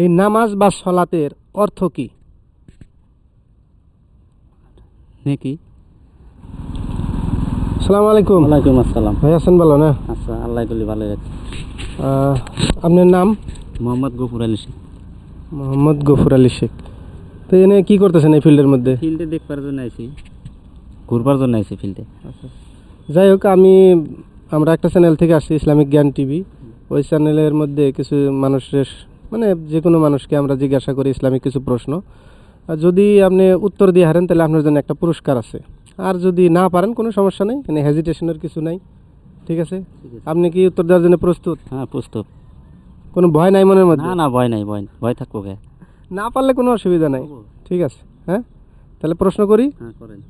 এই নামাজ বা সলাতের অর্থ কি? নাকি? সালাম আলাইকুম। ওয়ালাইকুম আসসালাম। ভাই আছেন ভালো না? আচ্ছা আল্লাহ করলে ভালো রাখছে আপনার নাম? মোহাম্মদ গফুর আলী শেখ। মোহাম্মদ গফুর আলী শেখ। তো এনে কি করতেছেন এই ফিল্ডের মধ্যে? ফিল্ডে দেখবার জন্য আইছি। ঘুরবার জন্য আইছি ফিল্ডে। আচ্ছা। যাই হোক আমি আমরা একটা চ্যানেল থেকে আসছি ইসলামিক জ্ঞান টিভি। ওই চ্যানেলের মধ্যে কিছু মানুষের মানে যে কোনো মানুষকে আমরা জিজ্ঞাসা করি ইসলামিক কিছু প্রশ্ন। আর যদি আপনি উত্তর দিয়ে হারেন তাহলে আপনার জন্য একটা পুরস্কার আছে। আর যদি না পারেন কোনো সমস্যা নেই মানে হেজিটেশনের কিছু নাই। ঠিক আছে? আপনি কি উত্তর দেওয়ার জন্য প্রস্তুত? হ্যাঁ প্রস্তুত। কোনো ভয় নাই মনের মধ্যে? না না ভয় নাই ভয় ভয় থাকব কে? না পারলে কোনো অসুবিধা নাই। ঠিক আছে হ্যাঁ? তাহলে প্রশ্ন করি? হ্যাঁ করেন।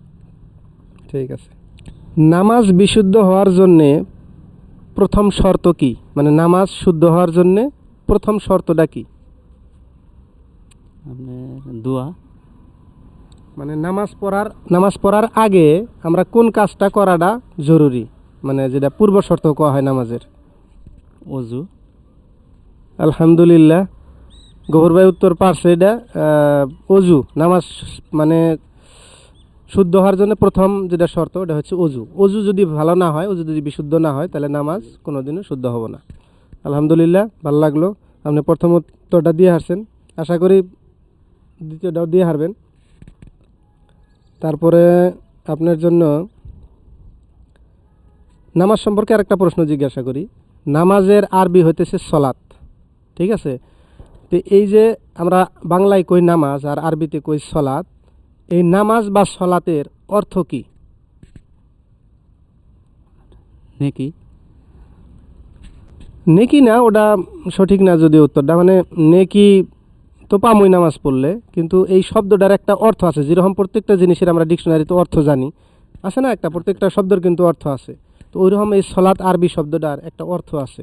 ঠিক আছে। নামাজ বিশুদ্ধ হওয়ার জন্যে প্রথম শর্ত কি? মানে নামাজ শুদ্ধ হওয়ার জন্যে প্রথম শর্তটা কি? দোয়া। মানে নামাজ পড়ার নামাজ পড়ার আগে আমরা কোন কাজটা করাটা জরুরি? মানে যেটা পূর্ব শর্ত কোয়া হয় নামাজের। অজু। আলহামদুলিল্লাহ। গহর ভাই উত্তর পারছে এটা অজু নামাজ মানে শুদ্ধ হওয়ার জন্য প্রথম যেটা শর্ত ওটা হচ্ছে অজু। অজু যদি ভালো না হয় অজু যদি বিশুদ্ধ না হয় তাহলে নামাজ কোনোদিনও শুদ্ধ হবে না। আলহামদুলিল্লাহ, ভালো লাগল। আপনি প্রথম উত্তরটা দিয়ে হারছেন। আশা করি দ্বিতীয়টাও দিয়ে হারবেন। তারপরে আপনার জন্য নামাজ সম্পর্কে আরেকটা প্রশ্ন জিজ্ঞাসা করি। নামাজের আরবি হইতেছে সলাত ঠিক আছে? তো এই যে আমরা বাংলায় কই নামাজ আর আরবিতে কই সলাত এই নামাজ বা সলাতের অর্থ কি? নাকি? নেকি না ওটা সঠিক না যদি উত্তরটা মানে নেকি তো পামই নামাজ পড়লে কিন্তু এই শব্দটার একটা অর্থ আছে। যেরকম প্রত্যেকটা জিনিসের আমরা ডিকশনারিতে অর্থ জানি। আছে না একটা প্রত্যেকটা শব্দের কিন্তু অর্থ আছে। তো ওইরকম এই সলাৎ আরবি শব্দটার একটা অর্থ আছে।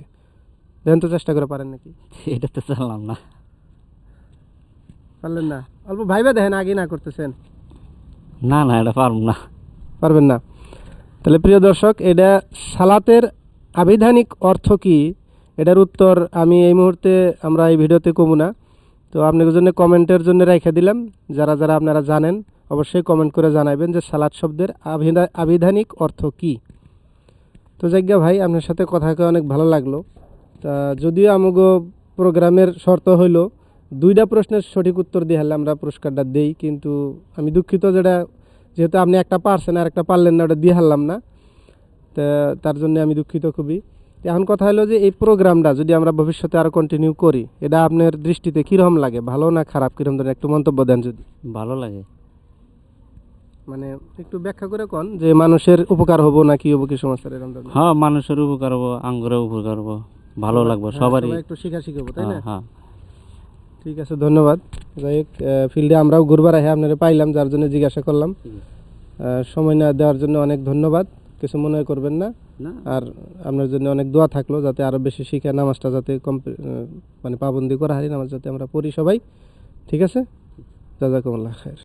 দেখেন তো চেষ্টা করে পারেন নাকি? এটা তো জানলাম না। পারলেন না? অল্প ভাইবা দেখেন আগে না করতেছেন? না না এটা পারব না। পারবেন না। তাহলে প্রিয় দর্শক এটা সালাতের আবিধানিক অর্থ কি? এটার উত্তর আমি এই মুহূর্তে আমরা এই ভিডিওতে কমু না। তো আপনাদের জন্য কমেন্টের জন্য রেখে দিলাম। যারা যারা আপনারা জানেন, অবশ্যই কমেন্ট করে জানাবেন যে সালাদ শব্দের আবিধা- আবিধানিক অর্থ কি। তো যাজ্ঞা ভাই, আপনার সাথে কথা অনেক ভালো লাগল। তা যদিও আমাগো প্রোগ্রামের শর্ত হইল, দুইটা প্রশ্নের সঠিক উত্তর দিয়ে হলে আমরা পুরস্কারটা দেই, কিন্তু আমি দুঃখিত যেটা, যেহেতু আপনি একটা পারছেন আর একটা পারলেন না, ওটা দিয়ে হারলাম না। তা, তার জন্য আমি দুঃখিত খুবই। এখন কথা হলো যে এই প্রোগ্রামটা যদি আমরা ভবিষ্যতে আরও কন্টিনিউ করি এটা আপনার দৃষ্টিতে কীরকম লাগে? ভালো না খারাপ? কীরকম ধরনের একটু মন্তব্য দেন যদি। ভালো লাগে। মানে একটু ব্যাখ্যা করে কন যে মানুষের উপকার হব না কি হব কি সমস্যা এরকম হ্যাঁ মানুষের উপকার হব আঙ্গুরের উপকার হব ভালো লাগবে হ্যাঁ, সবারই। একটু শিখা শিখব তাই না? হ্যাঁ হ্যাঁ। ঠিক আছে ধন্যবাদ। যাই হোক ফিল্ডে আমরাও ঘুরবার আহে আপনারা পাইলাম যার জন্য জিজ্ঞাসা করলাম। সময় না দেওয়ার জন্য অনেক ধন্যবাদ। কিছু মনে করবেন না। আর আপনার জন্য অনেক দোয়া থাকল যাতে আরও বেশি শিখে নামাজটা যাতে কম মানে পাবন্দি করা হারি নামাজ যাতে আমরা পড়ি সবাই। ঠিক আছে? জাজাকুমুল্লাহ খায়ের